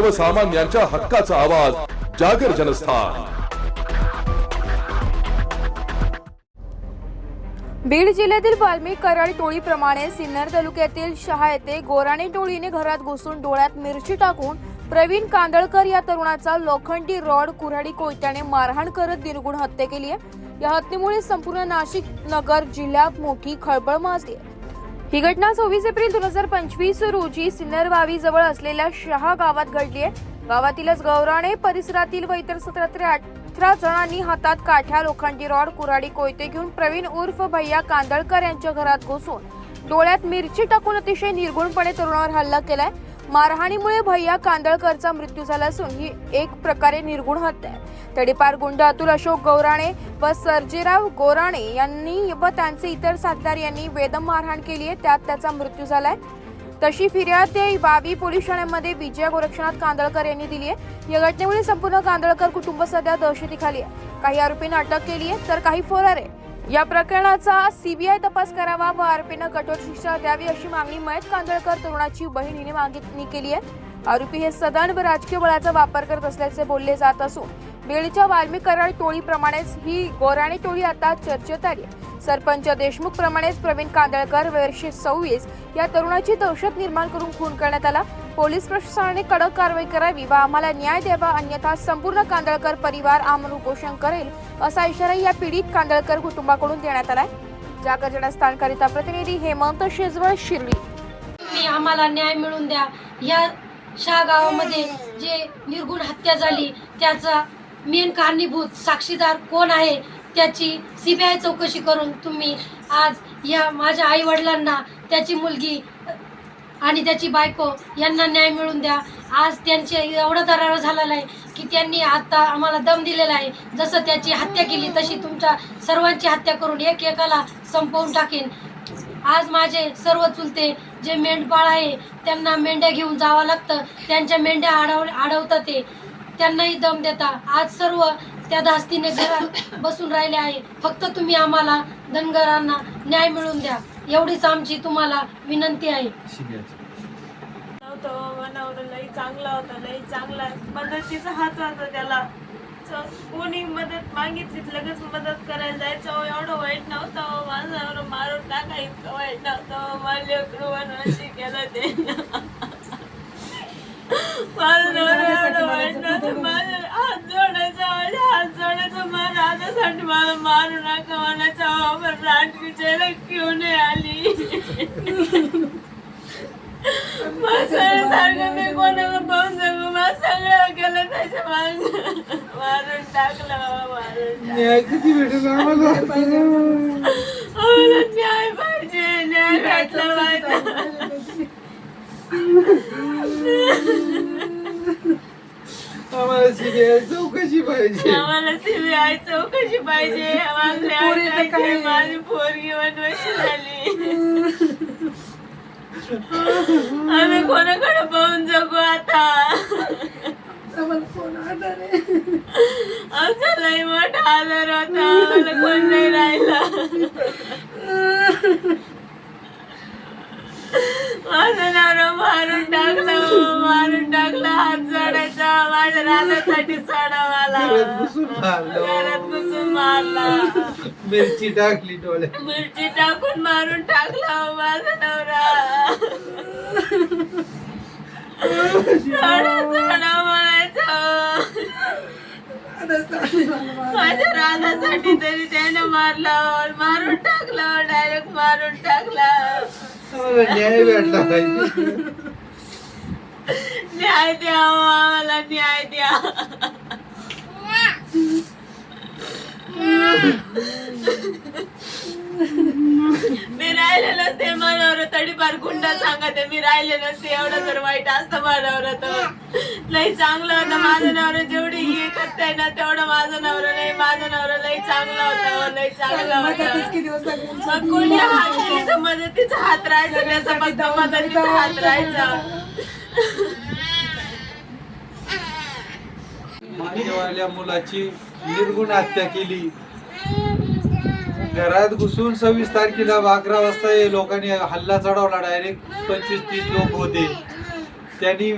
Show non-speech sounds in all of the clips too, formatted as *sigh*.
सर्वसामान्यांच्या हक्काचा आवाज जागर जनस्थान. बीड जिल्ह्यातील वाल्मिक कराड टोळीप्रमाणे सिन्नर तालुक्यातील शहा येथे गोराणे टोळीने घरात घुसून डोळ्यात मिरची टाकून प्रवीण कांदळकर या तरुणाचा लोखंडी रॉड कुऱ्हाडी कोयत्याने मारहाण करत निर्गुण हत्या केली आहे. या हत्येमुळे संपूर्ण नाशिक नगर जिल्ह्यात मोठी खळबळ माजली आहे. ही घटना सव्वीस एप्रिल दोन हजार पंचवीस रोजी सिन्नरवावी जवळ असलेल्या शहा गावात घडली आहे. गावातीलच गौराणे परिसरातील व इतर सतरा अठरा जणांनी हातात काठ्या लोखंडी रॉड कुऱ्हाडी कोयते घेऊन प्रवीण उर्फ भैया कांदळकर यांच्या घरात घुसून डोळ्यात मिरची टाकून अतिशय निर्गुणपणे तरुणावर हल्ला केलाय. मारहाणीमुळे भैया कांदळकरचा मृत्यू झाला असून ही एक प्रकारे निर्गुण हत्या आहे. तडीपार गुंड अतुल अशोक गौराणे व सर्जेराव गोराणे यांनी व त्यांचे इतर साथदार यांनी वेदम मारहाण केली आहे. त्यात त्याचा मृत्यू झालाय. तशी फिर्याद ते बावी पोलीस ठाण्यामध्ये विजय गोरक्षनाथ कांदळकर यांनी दिली आहे. या घटनेमुळे संपूर्ण कांदळकर कुटुंब सध्या दहशतीखाली आहे. काही आरोपींना अटक केली आहे तर काही फरार आहे. या प्रकरणाचा सीबीआय तपास करावा व आरोपींना कठोर शिक्षा द्यावी अशी मागणी मयत कांदळकर तरुणाची बहिणीने मागणी केली आहे. आरोपी हे सदन व राजकीय बळाचा वापर करत असल्याचे बोलले जात असून बेळीच्या वाल्मी कराड टोळीप्रमाणेच ही गोराणी टोळी आता चर्चेत आली आहे. सरपंच देशमुख प्रमाणेच प्रवीण कांदळकर वर्षे सव्वीस या तरुणाची दहशत निर्माण करून खून करण्यात आला. पोलीस प्रशासनाने कडक कारवाई करावी व आम्हाला न्याय द्यावा अन्यथा संपूर्ण कांदळकर परिवार आमरण उपोषण करेल असा इशाराही या पीडित कांदळकर कुटुंबाकडून देण्यात आलाय. जागरण स्थानकरिता प्रतिनिधी हेमंत शेजवळ शिर्डी. तुम्ही आम्हाला न्याय मिळवून द्या. या शहा गावामध्ये जे निर्गुण हत्या झाली त्याचा मेन कारणीभूत साक्षीदार कोण आहे त्याची सीबीआय चौकशी करून तुम्ही आज या माझ्या आई वडिलांना त्याची मुलगी आणि त्याची बायको यांना न्याय मिळवून द्या. आज त्यांचे एवढा दरार झालेला आहे की त्यांनी आता आम्हाला दम दिलेला आहे. जसं त्याची हत्या केली तशी तुमच्या सर्वांची हत्या करून एक एकाला संपवून टाकेन. आज माझे सर्व चुलते जे मेंढपाळ आहे त्यांना मेंढ्या घेऊन जावं लागतं. त्यांच्या मेंढ्या अडव अडवतात ते. त्यांनाही दम देता. आज सर्व त्या धास्तीने घरात बसून राहिले आहे. फक्त तुम्ही आम्हाला धनगरांना न्याय मिळवून द्या. एवढीच आमची तुम्हाला विनंती आहे. नव्हतं लई चांगला होता लई चांगला. मदतीचा हात होता त्याला. कोणी मदत मागितली लगेच मदत करायला जायचं. एवढं वाईट नव्हतं. माझ्यावर मारून टाका इतकं वाईट नव्हतं. माझ्या ते. *laughs* माझं नवरा एवढं वाईट नव्हतं. माझं माझ्या हातासाठी मला मारू नका म्हणायचा हो, पण राटकीच्या घेऊन आली सारखं मी कोणाला पाहून जगू मला सगळं केलं त्याच्या मागं. मारून टाकलं मारून न्याय किती भेटेल आम्हाला आम्हाला न्याय सीबीआय चौकशी पाहिजे. आम्हाला सीबीआय चौकशी पाहिजे. आम्हाला पाहिजे माझी पोरगी झाली. आम्ही कोणाकडे पाहून जगू आता? आमचा लई मोठा आजार होता. आम्हाला कोण नाही राहिला. माझं नवरा मारून टाकला मारून टाकला हात माझ्या रानासाठी सोडा मला घरात घुसून मारलं. घरात घुसून मारला. मिरची टाकली डोळ्यात. मिरची टाकून मारून टाकला माझा नवरा. सोडा सोडा म्हणायचं. माझ्या रानासाठी तरी त्यानं मारलं मारून टाकलं डायरेक्ट मारून टाकला. न्याय भेटला पाहिजे. न्याय द्या आम्हाला न्याय द्या. मी राहिले नसते मनावर तडीपार गुंडा सांगते मी राहिले नसते एवढं जर वाईट असतं माझ्यावर तर. लई चांगलं होतं माझं नवरा जेवढी हे करताय ना तेवढं माझं नवरा नाही माझं नवरा लई चांगलं होतं लई चांगलं होतं. मग कोणी हात केली तर मदतीचा हात राहायचा त्याचा फक्त मदतीचा हात राहायचा. बुद्धीवाल्या मुलाची निर्गुण हत्या केली. घरात घुसून सव्वीस तारखेला अकरा वाजता हे लोकांनी हल्ला चढवला डायरेक्ट पंचवीस तीस लोक होते. त्यांनी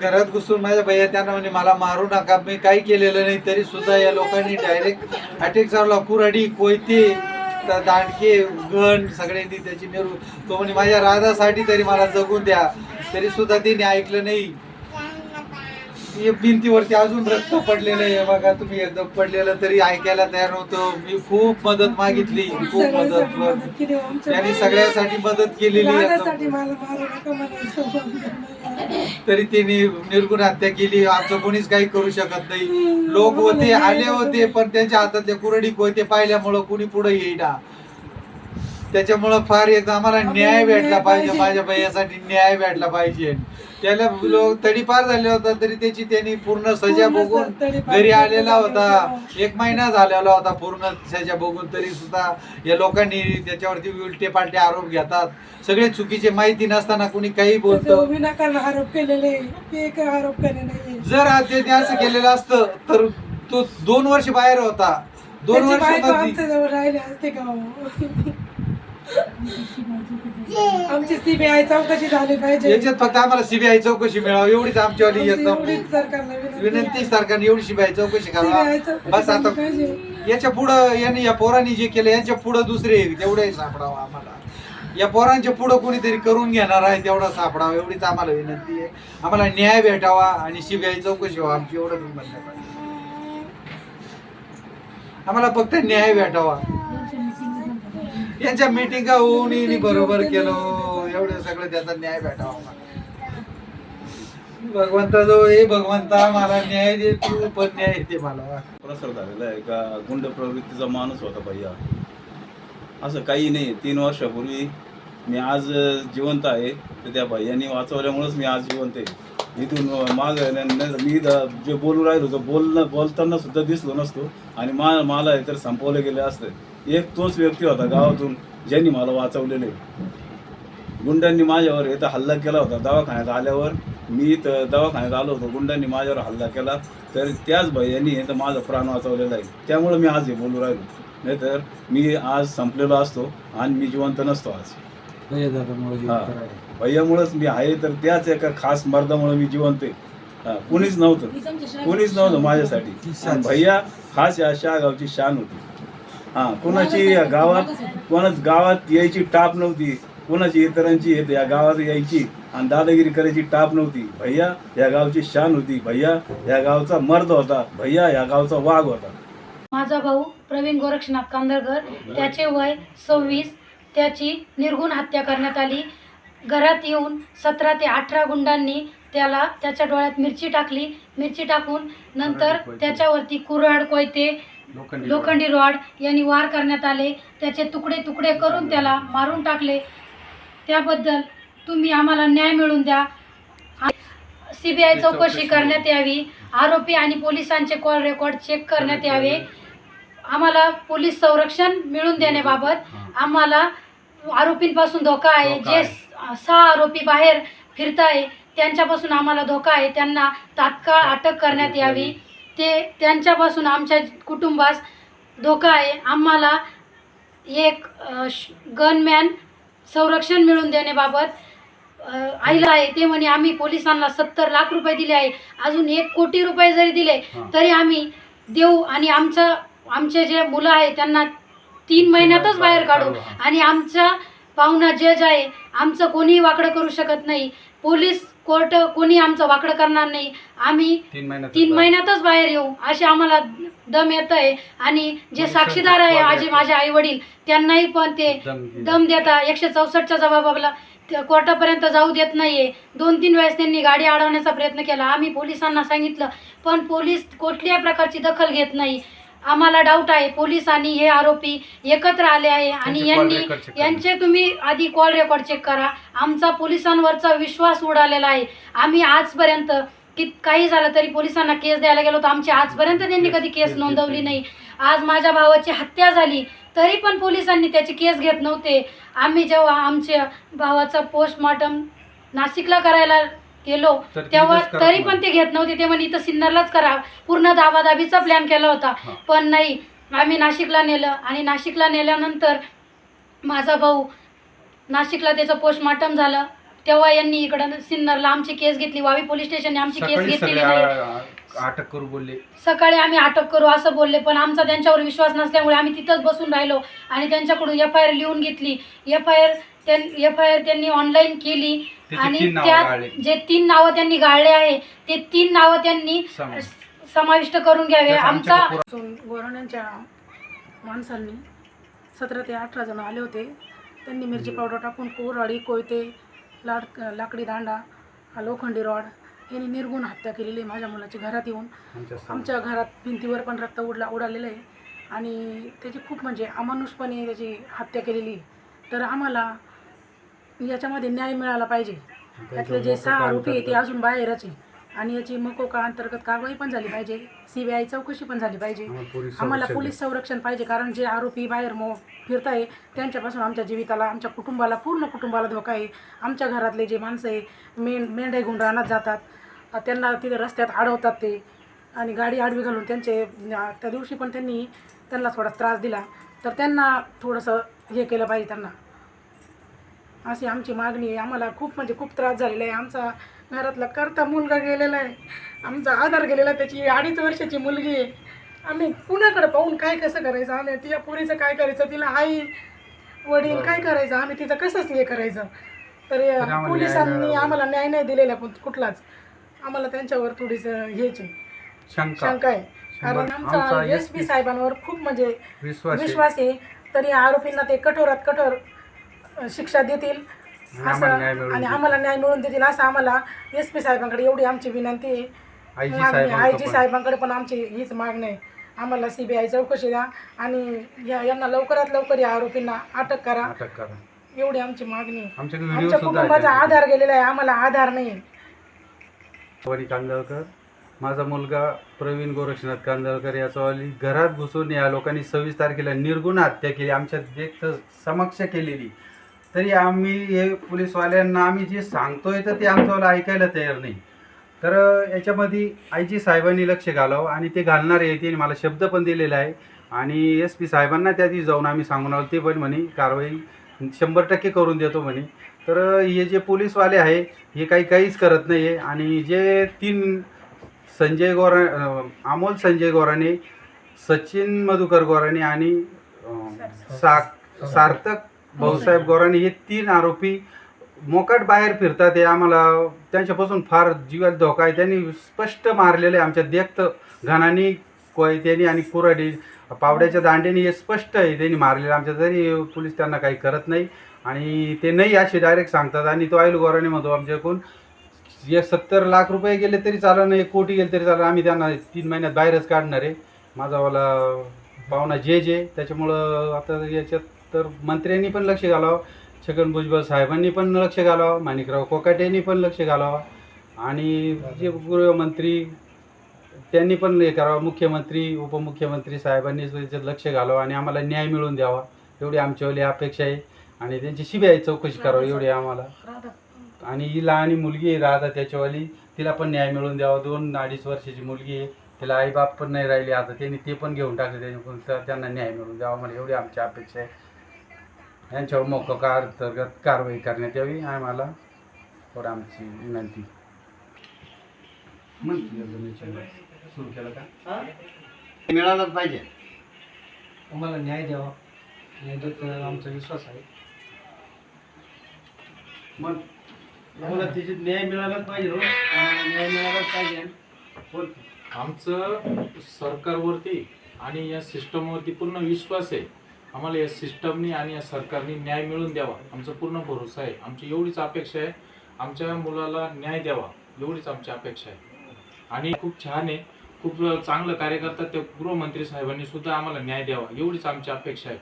घरात घुसून माझ्या भैया त्यांना म्हणे मला मारू नका. मी काही केलेलं नाही तरी सुद्धा या लोकांनी डायरेक्ट अटॅक चालवला. कुराडी कोयते दांडके गण सगळ्यांनी त्याची मेरू तो म्हणे माझ्या राधासाठी तरी मला जगून द्या. तरी सुद्धा तिने ऐकलं नाही. हे भिंतीवरती अजून रक्त पडलेलं आहे. बघा तुम्ही एकदम पडलेलं तरी ऐकायला तयार नव्हतं. मी खूप मदत मागितली. खूप मदत त्यांनी सगळ्यासाठी मदत केलेली आहे. तरी त्यांनी निर्गुण हत्या केली. आमचं कोणीच काही करू शकत नाही. लोक होते आले होते पण त्यांच्या हातातले कुरडी होते. पाहिल्यामुळं कुणी पुढे येईना. त्याच्यामुळं फार एकदा आम्हाला न्याय भेटला पाहिजे. माझ्या भैयासाठी न्याय भेटला पाहिजे. त्याला लोक तडीपार झाले होता तरी त्याची त्यांनी पूर्ण सजा बघून घरी आलेला होता. होती. एक महिना झालेला होता पूर्ण सजा बघून तरी सुद्धा या लोकांनी त्याच्यावरती उलटे पालटे आरोप घेतात. सगळे चुकीचे माहिती नसताना कुणी काही बोलतं. विनाकारण आरोप केलेले आरोप केले नाही जर आज ते असं केलेलं असतं तर तो दोन वर्ष बाहेर होता. दोन वर्ष राहिले असते का हो? आमची सीबीआय चौकशी झाली पाहिजे. याच्यात फक्त आम्हाला सीबीआय चौकशी मिळावी एवढीच आमच्यावाली आमची एकदम एवढीच सरकारला विनंती विनंती आहे. सरकारने एवढी सीबीआय चौकशी करावा. CBI चौकशी बस आता पाहिजे. याच्या पुढं यांनी या पोरांनी जे केलं यांच्या पुढं दुसरे तेवढे सापडावं आम्हाला. या पोरांच्या पुढं कोणीतरी करून घेणार आहे तेवढं सापडावं. एवढीच आम्हाला विनंती आहे. आम्हाला न्याय भेटावा आणि सीबीआय चौकशी व्हावा. आमची म्हणणं आहे. आम्हाला फक्त न्याय भेटावा. यांच्या मिटिंगा होऊन यांनी बरोबर केलं. एवढं सगळं त्याचा न्याय भेटावा. भगवंता जो हे भगवंता मला न्याय दे तू पण न्याय दे मला. प्रसार झालेला आहे. का गुंड प्रवृत्तीचा माणूस होता भैया. असं काही नाही. तीन वर्षापूर्वी मी आज जिवंत आहे. तर त्या भैयानी वाचवल्यामुळेच मी आज जिवंत आहे. इथून माग मी जे बोलू राहिलो होतो बोलणं बोलताना सुद्धा दिसलो नसतो. आणि मा मला हे तर संपवलं गेलं असतं. एक तोच व्यक्ती होता गावातून ज्यांनी मला वाचवलेलं आहे. गुंडांनी माझ्यावर इथं हल्ला केला होता. दवाखान्यात आल्यावर मी इथं दवाखान्यात आलो होतो. गुंडांनी माझ्यावर हल्ला केला. तर त्याच भैयांनी इथं माझा प्राण वाचवलेला आहे. त्यामुळे मी आज हे बोलू राहिलो. नाहीतर मी आज संपलेलो असतो आणि मी जिवंत नसतो आज. हा. भैयामुळेच मी आहे तर त्याच एका खास मर्दामुळे मी जिवंत आहे. कुणीच नव्हतं. कुणीच नव्हतं माझ्यासाठी. भैया हाच या शहा गावची शान होती. हा कोणाची या गावात कोणाच गावात यायची टाप नव्हती. कोणाची इतरांची येत या गावात यायची. आणि दादागिरी करायची टाप नव्हती. भैया या गावची शान होती. भैया या गावचा मर्द होता. भैया या गावचा वाघ होता. माझा भाऊ प्रवीण गोरक्षनाथ कांदळकर त्याचे वय सव्वीस त्याची निर्गुण हत्या करण्यात आली. घरात येऊन सतरा ते अठरा गुंडांनी त्याला त्याच्या डोळ्यात मिरची टाकली. मिरची टाकून नंतर त्याच्यावरती कुऱ्हाड कोयते लोखंडी रॉड. यांनी वार करण्यात आले. त्याचे तुकडे तुकडे करून त्याला मारून टाकले. त्याबद्दल तुम्ही आम्हाला न्याय मिळवून द्या. सीबीआय चौकशी करण्यात यावी. आरोपी आणि पोलिसांचे कॉल रेकॉर्ड चेक करण्यात यावे. आम्हाला पोलीस संरक्षण मिळून देण्याबाबत आम्हाला आरोपींपासून धोका आहे. जे सहा आरोपी बाहेर फिरताय त्यांच्यापासून आम्हाला धोका आहे. त्यांना तात्काळ अटक करण्यात यावी. ते त्यांच्यापासून आमच्या कुटुंबास धोका आहे. आम्हाला एक गनमॅन संरक्षण मिळून देण्याबाबत आईला आहे. ते म्हणे आम्ही पोलिसांना सत्तर लाख रुपये दिले आहे. अजून एक कोटी रुपये जरी दिले तरी आम्ही देऊ आणि आमचं आमचे जे मुलं आहे त्यांना तीन महिन्यातच बाहेर काढू आणि आमचा पाहुणा जज आहे आमचं कोणीही वाकडं करू शकत नाही. पोलीस कोर्ट कोणी आमचं वाकडं करणार नाही. आम्ही तीन महिन्यातच बाहेर. येऊ. असे आम्हाला दम येत आहे आणि जे साक्षीदार आहे माझे माझे आई वडील त्यांनाही पण ते दम देता. एकशे चौसष्टच्या जबाबाला कोर्टापर्यंत जाऊ देत नाहीये. दोन तीन वेळेस त्यांनी गाडी अडवण्याचा प्रयत्न केला. आम्ही पोलिसांना सांगितलं पण पोलीस कुठल्याही प्रकारची दखल घेत नाही. आम्हाला डाऊट आहे. पोलीस आणि हे आरोपी एकत्र आले आहे आणि यांनी यांचे तुम्ही आधी कॉल रेकॉर्ड चेक करा. आमचा पोलिसांवरचा विश्वास उडालेला आहे. आम्ही आजपर्यंत की काही झालं तरी पोलिसांना केस द्यायला गेलो तर आमची आजपर्यंत त्यांनी कधी केस नोंदवली नाही. आज माझ्या भावाची हत्या झाली. तरी पण पोलिसांनी त्याची केस घेत नव्हते. आम्ही जेव्हा आमच्या भावाचा पोस्टमॉर्टम नाशिकला करायला गेलो तेव्हा तरी पण ते घेत नव्हते ते म्हणे इथं सिन्नरलाच करा. पूर्ण दाबादाबीचा प्लॅन केला होता. पण नाही आम्ही नाशिकला नेलं आणि नाशिकला नेल्यानंतर माझा भाऊ नाशिकला त्याचं पोस्टमॉर्टम झालं. तेव्हा यांनी इकडं सिन्नरला आमची केस घेतली. वावी पोलीस स्टेशनने आमची केस सकाळी घेतलेली नाही. आ- अटक करू बोलले. सकाळी आम्ही अटक करू असं बोलले पण आमचा त्यांच्यावर विश्वास नसल्यामुळे आम्ही तिथंच बसून राहिलो आणि त्यांच्याकडून एफ आय आर लिहून घेतली. F I R F I R त्यांनी ऑनलाईन केली त्याची आणि तीन नावं त्यात. जे तीन नावं त्यांनी गाळले आहे ते तीन नावं त्यांनी सम- समाविष्ट करून घ्यावे. त्याचा आमचा आमच्याकडे पुरा- असून गोराण्यांच्या माणसांनी सतरा ते अठरा जण आले होते. त्यांनी मिरची पावडर टाकून कोराडी कोयते लाड लाकडी दांडा हा लोखंडी रॉड यांनी निर्गुण हत्या केलेली आहे माझ्या मुलाची घरात येऊन. आमच्या घरात भिंतीवर पण रक्त उडला उडालेलं आहे. आणि त्याची खूप म्हणजे अमानुषपणे त्याची हत्या केलेली आहे. तर आम्हाला याच्यामध्ये न्याय मिळाला पाहिजे. त्यातले जे सहा आरोपी आहे ते अजून बाहेरच आहे. आणि याची मकोका अंतर्गत कारवाई पण झाली पाहिजे. सी बी आय चौकशी पण झाली पाहिजे. आम्हाला पोलीस संरक्षण पाहिजे कारण जे आरोपी बाहेर मो फिरताय त्यांच्यापासून आमच्या जीविताला आमच्या कुटुंबाला पूर्ण कुटुंबाला धोका आहे. आमच्या घरातले जे माणसं आहे मेंढ मेंढ्या घेऊन रानात जातात. त्यांना तिथे रस्त्यात अडवतात ते. आणि गाडी आडवी घालून त्यांचे त्या दिवशी पण त्यांनी त्यांना थोडा त्रास दिला. तर त्यांना थोडंसं हे केलं पाहिजे त्यांना. अशी आमची मागणी आहे. आम्हाला खूप म्हणजे खूप त्रास झालेला आहे. आमचा घरातला करता मुलगा गेलेला आहे. आमचा आधार गेलेला आहे. त्याची अडीच वर्षाची मुलगी आहे. आम्ही कुणाकडे पाहून काय कसं करायचं? आम्ही तिच्या पोरीचं काय करायचं? तिला आई वडील काय करायचं? आम्ही तिचं कसंच हे करायचं? तर पोलिसांनी आम्हाला न्याय नाही दिलेला कुठ- कुठलाच. आम्हाला त्यांच्यावर थोडीसं आहे शंका. शंका आहे. कारण आमचा एस पी साहेबांवर खूप म्हणजे विश्वास आहे. विश्वास आहे. तरी आरोपींना ते कठोरात कठोर अ, शिक्षा देतील. आणि आम्हाला न्याय असं मिळवून आणि देतील. आम्हाला न्याय मिळवून देतील असं आम्हाला एस पी साहेबांकडे एवढी आमची विनंती आहे. आयजी आय साहेबांकडे जी पण. साहेबांकडे पण आमची हीच मागणी आहे. आम्हाला सी बी आय चौकशी द्या आणि या यांना लवकरात लवकर या आरोपींना अटक करा. अटक करा. एवढी आमची मागणी आहे. आमच्याकडे व्हिडिओ आमच्या सुद्धा कुटुंबाचा. आधार गेलेला आहे. आम्हाला आधार नाही आहे कांदळकर. माझा मुलगा प्रवीण गोरक्षनाथ कांदळकर याचा घरात घुसून या लोकांनी सव्वीस तारखेला निर्गुण हत्या केली आमच्या व्यक्त समक्ष केलेली. तरी आम्ही हे पोलीसवाल्यांना आम्ही जे सांगतोय तर ते आमच्यावाला ऐकायला तयार नाही. तर याच्यामध्ये आय साहेबांनी लक्ष घालावं आणि ते घालणार आहे त्यांनी मला शब्द पण दिलेला आहे. आणि एस पी साहेबांना त्या दिवशी जाऊन आम्ही सांगून आलो ते पण म्हणे कारवाई शंभर टक्के करून देतो म्हणे. तर हे जे पोलीसवाले आहे हे काही काहीच करत नाही आहे आणि जे तीन संजय गोरा अमोल संजय गोराने सचिन मधुकर गोराने आणि सा सार्थक भाऊसाहेब गोराने हे तीन आरोपी मोकाट बाहेर फिरतात हे आम्हाला त्यांच्यापासून फार जीवाला धोका आहे. त्यांनी स्पष्ट मारलेलं आहे आमच्या देखत घाणानी कोयत्यानी आणि कुराडी पावड्याच्या दांड्याने हे स्पष्ट आहे. त्यांनी मारलेलं आमच्या तरी पोलीस त्यांना काही करत नाही. आणि ते नाही असे डायरेक्ट सांगतात. आणि तो आईल गोराने म्हणतो आमच्याकडून जे सत्तर लाख रुपये गेले तरी चालणार नाही एक कोटी गेले तरी चालणार आम्ही त्यांना तीन महिन्यात बाहेरच काढणार आहे. माझावाला पाहुणा जे जे त्याच्यामुळं आता याच्यात तर मंत्र्यांनी पण लक्ष घालावं. छगन भुजबळ साहेबांनी पण लक्ष घालावं. माणिकराव कोकाटेंनी पण लक्ष घालावं. आणि जे गृहमंत्री त्यांनी पण हे करावं. मुख्यमंत्री उपमुख्यमंत्री साहेबांनी त्याच्यात लक्ष घालावं आणि आम्हाला न्याय मिळवून द्यावा. एवढी आमच्यावाली अपेक्षा आहे. आणि त्यांची सीबीआय चौकशी करावी एवढी आम्हाला. आणि ही लहान मुलगी आहे राधा त्याच्यावाली. तिला पण न्याय मिळवून द्यावा. दोन अडीच वर्षाची मुलगी आहे. तिला आईबाप पण नाही राहिली. आता त्यांनी ते पण घेऊन टाकले त्याच्याकडून. तर त्यांना न्याय मिळवून द्यावा मला एवढी आमची अपेक्षा आहे. यांच्यावर मोका अंतर्गत कारवाई करण्यात यावी. आम्हाला थोडं आमची विनंती. सुरू केलं का? मिळालंच पाहिजे. आम्हाला न्याय द्यावा. न्याय देत आमचा विश्वास आहे. मग आम्हाला तिची न्याय मिळालाच पाहिजे हो. न्याय मिळालाच पाहिजे बोल. आमचं सरकारवरती आणि या सिस्टमवरती पूर्ण विश्वास आहे. आम्हाला या सिस्टमनी आणि या सरकारने न्याय मिळवून द्यावा. आमचा पूर्ण भरोसा आहे. आमची एवढीच अपेक्षा आहे. आमच्या मुलाला न्याय द्यावा. एवढीच आमची अपेक्षा आहे. आणि खूप छान आहे. खूप चांगलं कार्य करतात त्या गृहमंत्री साहेबांनी सुद्धा आम्हाला न्याय द्यावा. एवढीच आमची अपेक्षा आहे.